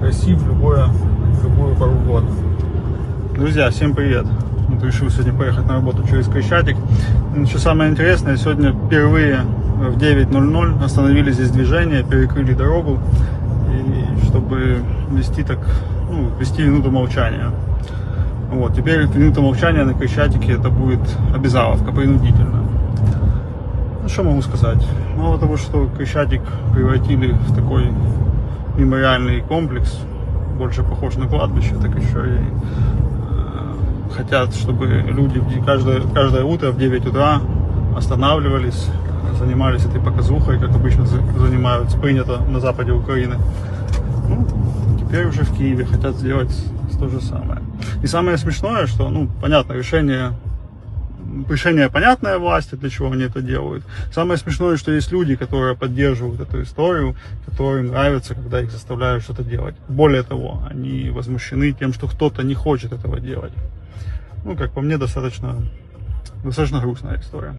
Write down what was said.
Красив любое, любую пору года. Друзья, всем привет! Вот решил сегодня поехать на работу через Крещатик. Ну, Что самое интересное, сегодня впервые в 9.00 остановили здесь движение, перекрыли дорогу, и чтобы вести так, ну, вести минуту молчания. Вот, теперь минута молчания на Крещатике это будет обязаловка, принудительно. Ну, что могу сказать? Мало того, что Крещатик превратили в такой мемориальный комплекс, больше похож на кладбище, так еще и э, хотят, чтобы люди каждое, каждое утро в 9 утра останавливались, занимались этой показухой, как обычно за- занимаются, принято на западе Украины. Ну, теперь уже в Киеве хотят сделать то же самое. И самое смешное, что, ну, понятно, решение решение понятное власти, для чего они это делают. Самое смешное, что есть люди, которые поддерживают эту историю, которым нравится, когда их заставляют что-то делать. Более того, они возмущены тем, что кто-то не хочет этого делать. Ну, как по мне, достаточно, достаточно грустная история.